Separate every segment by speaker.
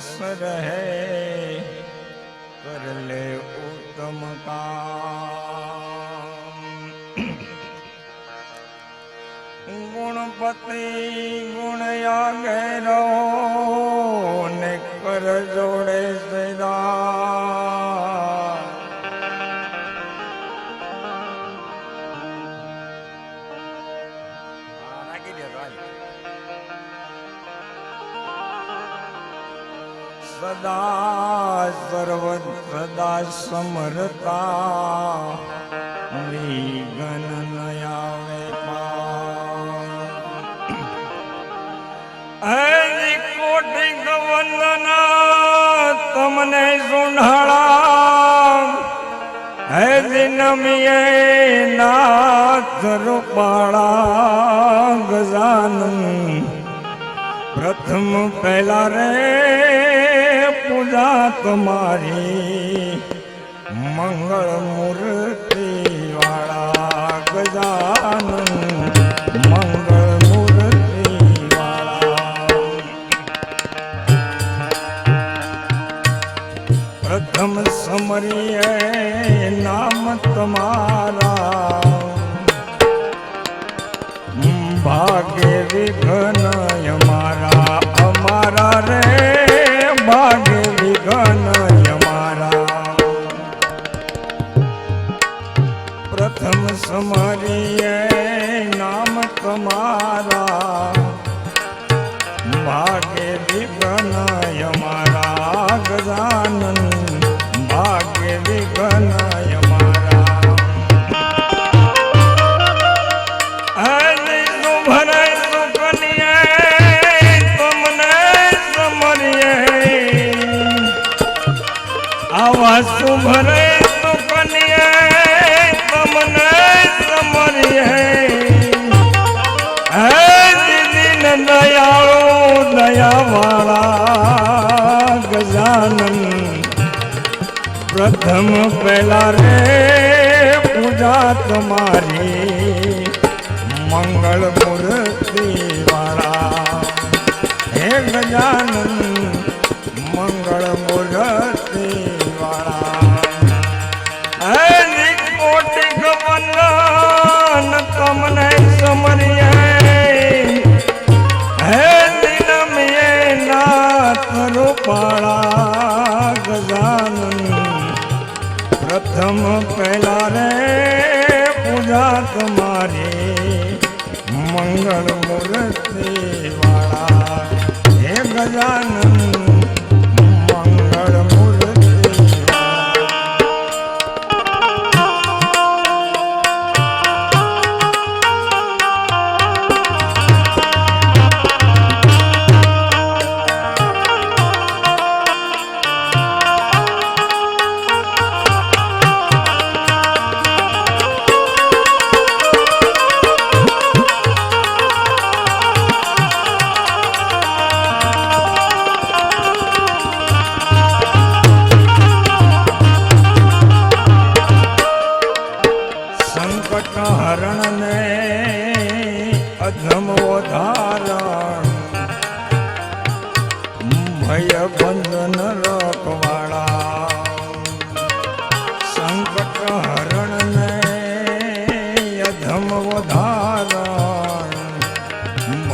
Speaker 1: રસ રહે કર લે ઉત્તમ गुणपति ગુણપતિ ગુણ આગેરો ને કર જોડે સદા સદા સર્વ સદા સમરતા. વિઘન ન આવે હજી કોટી વંદના તમને સુંઢાળા હજી નમીએ નાથ રૂપાળા ગજાનંદ પ્રથમ પહેલા રે પૂજા તમારી મંગળ મૂર્તિ વાળા ગજાનન મંગળ મૂર્તિ પ્રથમ સમરીએ નામ તમારા ભાગે વિઘ્ન અમારા અમારા રે સમરીએ નામ તમારા. ભાગે વિઘન અમારા દયાળુ દયાવાળા ગજાનન પ્રથમ પહેલા રે પૂજા તમારી મંગળ મૂર્તિ વાળા હે ગજાનન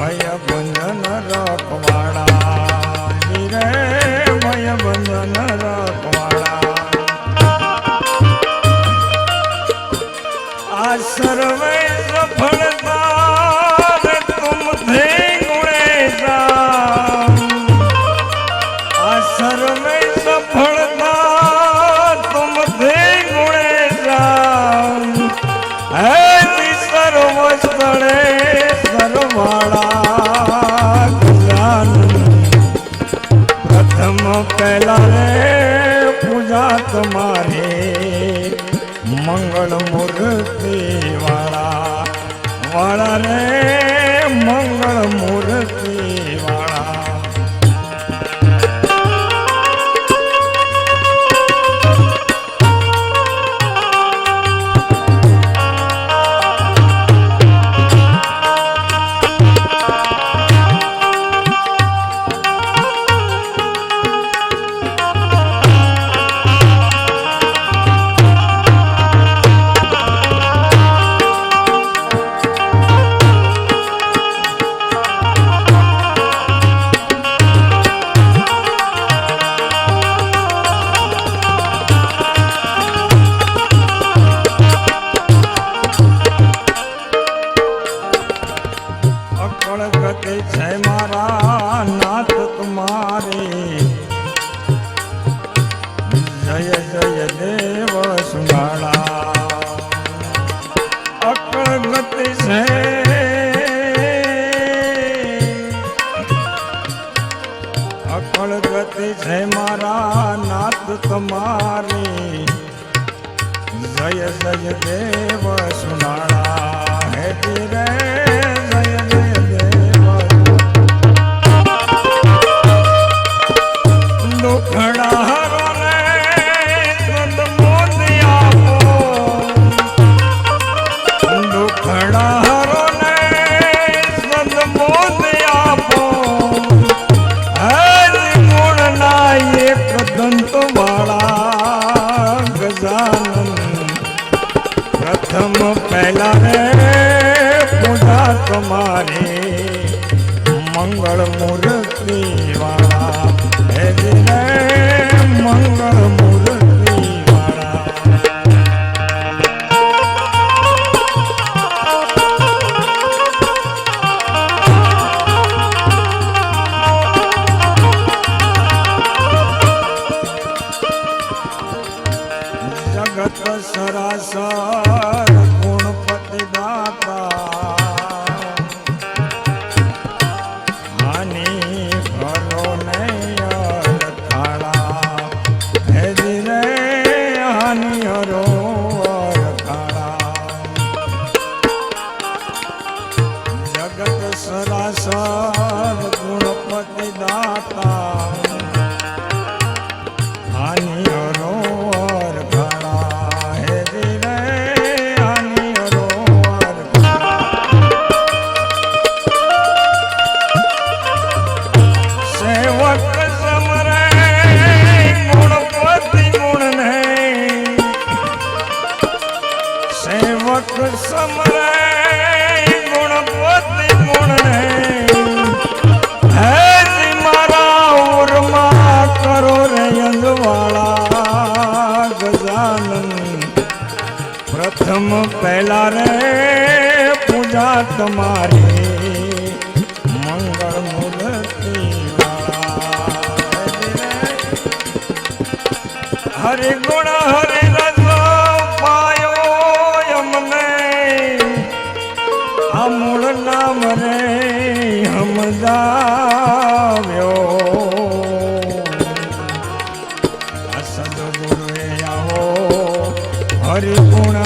Speaker 1: ભય બંધન રખવાળા રે ભય બંધન રખવાળા આ સર્વે સફળતા તુમ થે ગુણેશા આ સર્વે સફળતા તુમ થે ગુણેશા હે સર્વ સ્થળે પહેલા રે પૂજા તમારે મંગળ મૂર્તિ ದೇವ પૂજા તમારી મંગળ મૂર્તિ હરે ગુણ હરે રજો પાયો અમને આ મૂળ નામ રે હમદાવ્યો હરિગુણ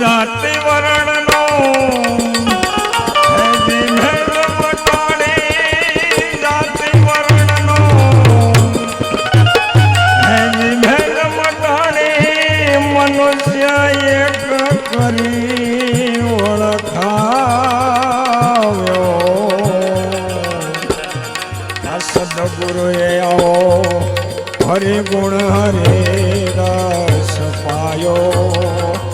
Speaker 1: જાતિ વર્ણનો. મનુષ્ય એક કરી ઓળખાવ્યો. આ સદગુરુએ આવો હરિ ગુણ હરે રસ પાયો.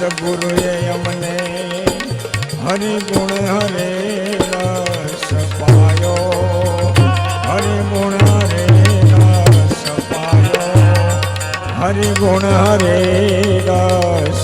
Speaker 1: સદગુરુએ અમને હરિગુણ હરે રસ પાયો. હરિગુણ હરે રસ પાયો. હરિગુણ હરે રસ